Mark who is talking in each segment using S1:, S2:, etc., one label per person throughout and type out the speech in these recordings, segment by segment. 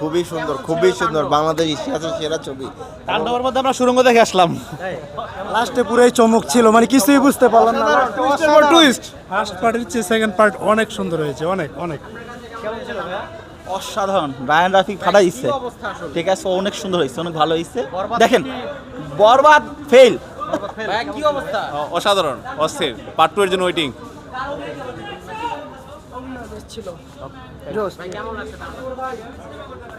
S1: খুবই সুন্দর খুবই সুন্দর। বাংলাদেশ ইতিহাসের সেরা ছবি।
S2: তাণ্ডবের মধ্যে আমরা সুরঙ্গ দেখে আসলাম।
S3: লাস্টে পুরোই চমক ছিল মানে কিছুই বুঝতে পারলাম না।
S2: টুইস্ট
S4: ফার্স্ট পার্টের চেয়ে সেকেন্ড পার্ট অনেক সুন্দর হয়েছে অনেক অনেক।
S2: অসাধারণ। রায়ান রাফি ফাটা দিচ্ছে ঠিক আছে অনেক সুন্দর হয়েছে অনেক ভালো হয়েছে। দেখেন বরবাদ ফেল
S5: অসাধারণ অস্থির। পার্ট টু এর জন্য ওয়েটিং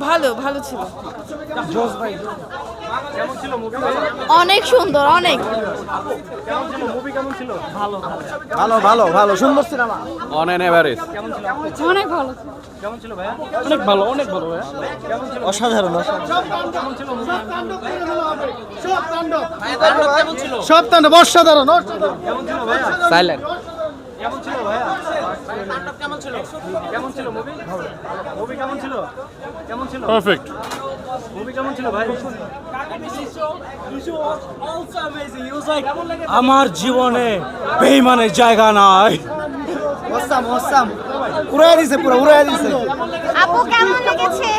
S3: ভালো।
S6: ভালো। ছিল। অনেক সুন্দর অনেক।
S3: ভালো ভালো। ভালো সুন্দর সিনেমা
S5: অন এন এভারেজ
S6: অনেক ভালো।
S7: অনেক ভালো অনেক ভালো ভাইয়া।
S3: অসাধারণ সব তাণ্ডব অসাধারণ
S7: সাইলেন্ট
S5: পারফেক্ট
S3: আমার জীবনে বেইমানের জায়গা নাই। উড়াই দিছে পুরো উড়াই দিছে।
S6: আপু কেমন লেগেছে?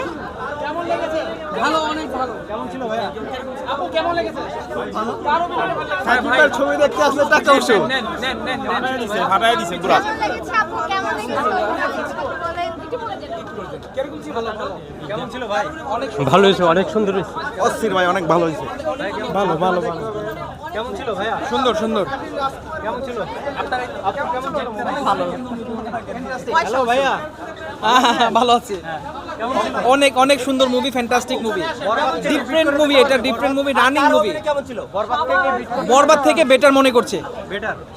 S3: সাকিবের ছবি দেখতে আসলে টাকা উঠছে
S5: ফাটাই দিছে পুরা।
S6: কেমন লেগেছে আপু? কেমন
S4: ভালো হয়েছে অনেক সুন্দর হয়েছে।
S3: অস্থির ভাই অনেক ভালো হয়েছে। ভালো ভালো ভালো। সুন্দর সুন্দর।
S7: হ্যালো ভাইয়া। ভালো আছি। অনেক অনেক সুন্দর movie fantastic movie different movie এটা different movie running movie Borbaad থেকে বেটার মনে করছে।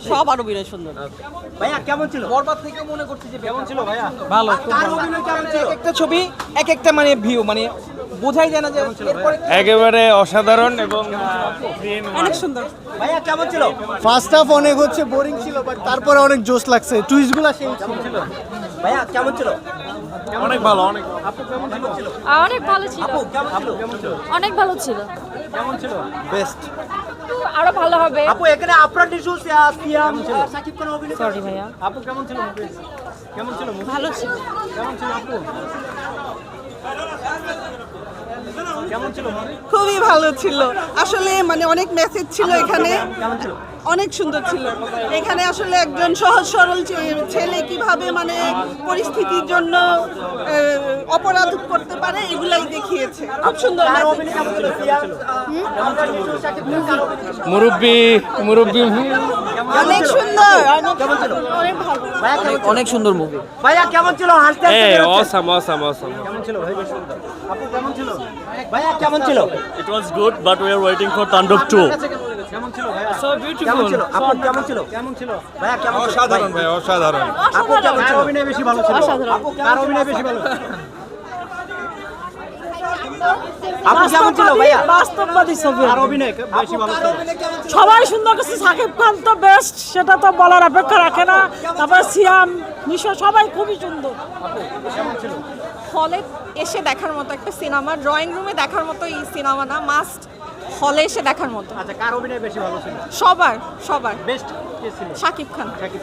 S7: সব আরও বিরাট সুন্দর। ভাইয়া কেমন ছিল? বরবাদ থেকে মনে করছে যে কেমন ছিল ভাইয়া? ভালো। এক একটা ছবি এক একটা মানে ভিউ মানে বোঝাই যায় না যে
S5: একেবারে অসাধারণ এবং
S7: অনেক সুন্দর। ভাইয়া কেমন ছিল?
S3: ফার্স্ট হাফ অনেক হচ্ছে বোরিং ছিল বাট তারপরে অনেক জোশ লাগছে। টুইস্টগুলো সেই ছিল?
S7: ভাইয়া কেমন ছিল?
S5: অনেক ভালো অনেক
S6: অনেক ভালো ছিল। অনেক ভালো ছিল।
S3: বেস্ট
S6: আরও ভালো হবে।
S7: আপু এখানে আপনার সিয়াম সাকিব খান অভিনয়
S6: সরি ভাইয়া।
S7: আপু কেমন ছিল? কেমন ছিল?
S6: ভালো ছিল।
S7: কেমন ছিল আপু? কেমন ছিল
S8: খুবই ভালো ছিল। আসলে মানে অনেক মেসেজ ছিল এখানে।
S7: কেমন ছিল?
S8: অনেক সুন্দর ছিল। এখানে আসলে একজন সহজ সরল ছে- ছেলে কীভাবে মানে পরিস্থিতির জন্য অপরাধ করতে পারে এগুলাই দেখিয়েছে। খুব সুন্দর?
S5: মুরব্বি মুরব্বি
S8: অনেক সুন্দর। অনেক
S7: ভাইয়া কেমন সুন্দর মুভি ভাইয়া কেমন ছিল? হাসতে হাসতে
S5: এ অসাম অসাম অসাম
S7: কেমন ছিল? ভাই বেশ সুন্দর। আপু কেমন ছিল? ভাইয়া কেমন ছিল?
S5: It was good but we are waiting for Taandob 2
S7: কেমন ছিল ভাইয়া? সো বিউটিফুল ছিল? আপু কেমন ছিল? কেমন ছিল? ভাইয়া কেমন
S5: অসাধারণ ভাই অসাধারণ।
S7: আপু কেমন ছিল? অভিনয় বেশি ভালো ছিল? আপু কার অভিনয় বেশি ভালো আপু কেমন ছিল ভাইয়া?
S8: বাস্তববাদী ছবি।
S7: কার অভিনয় বেশি ভালো
S8: সবাই সুন্দর করছে। সাকিব খান তো বেস্ট সেটা তো বলার অপেক্ষা রাখে না। তারপর সিয়াম নিশো সবাই খুবই সুন্দর।
S6: হলে এসে দেখার মতো একটা সিনেমা ড্রয়িং রুমে দেখার মতো এই সিনেমা না মাস্ট হলে এসে দেখার মতো
S7: আচ্ছা কার অভিনয় বেশি ভালো ছিল?
S6: সবার সবার।
S7: বেস্ট কে ছিল?
S6: শাকিব খান।
S7: শাকিব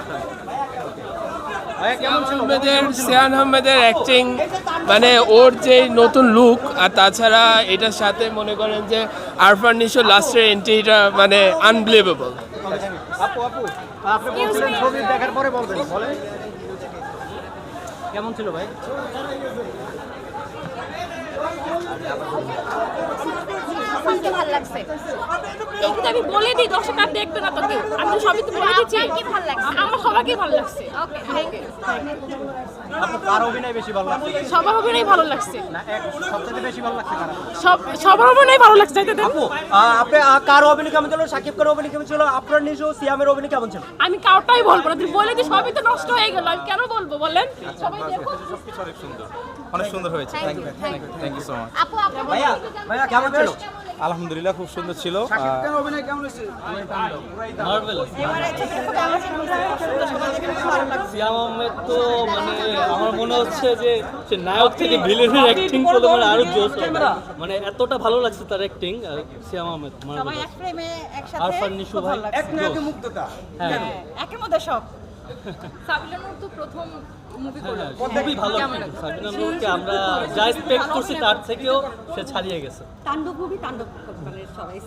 S9: আহমেদের সিয়ান আহমেদের অ্যাক্টিং মানে ওর যে নতুন লুক আর তাছাড়া এটার সাথে মনে করেন যে আরফান নিশো লাস্টের এন্ট্রিটা মানে আনবিলিভেবল
S7: আপু আপু আপনি বলছিলেন ছবি দেখার পরে বলবেন বলেন। কেমন ছিল ভাই?
S6: হাসানকে ভালো লাগছে। আমি বলে দিই দর্শক আর দেখবে না তোকে আমি তো সবই তো বলে দিচ্ছি। কি ভালো লাগছে? আমার সবাইকে ভালো লাগছে। ওকে থ্যাংক ইউ
S7: কার অভিনয় বেশি ভালো লাগছে?
S6: সবার অভিনয় ভালো লাগছে।
S7: না এক সবচেয়ে বেশি ভালো লাগছে কার?
S6: সব সবার অভিনয় ভালো লাগছে তাই তো
S7: আপু আপনি কার অভিনয় কেমন ছিল? সাকিব খানের অভিনয় কেমন ছিল? আপনার নিজে সিয়ামের অভিনয় কেমন ছিল?
S6: আমি কাউটাই বলব না। তুই বলে দিই সবই তো নষ্ট হয়ে গেল। আমি কেন বলব বলেন? সবাই দেখো।
S5: অনেক সুন্দর। হয়েছে।
S6: Thank you thank you
S5: thank you so much
S6: আপু আপু
S7: ভাইয়া ভাইয়া কেমন ছিল?
S3: আলহামদুলিল্লাহ খুব সুন্দর ছিল।
S7: অভিনয়
S5: সিয়াম আহমেদ তো মানে আমার মনে হচ্ছে যে সে নায়ক থেকে ভিলেনের অ্যাক্টিং করলে মানে আরও জোশ মানে এতটা ভালো লাগছে তার অ্যাক্টিং সিয়াম আহমেদ হ্যাঁ
S8: একের মধ্যে সব।
S6: সাবিলা তো প্রথম মুভি করল
S5: হ্যাঁ, খুবই ভালো। আমরা যা এক্সপেক্ট করছি তার থেকেও সে ছাড়িয়ে গেছে।
S8: তাণ্ডব মুভি তাণ্ডব মানে সবাই।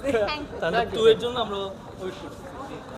S5: তার টু এর জন্য আমরা ওয়েট করছি।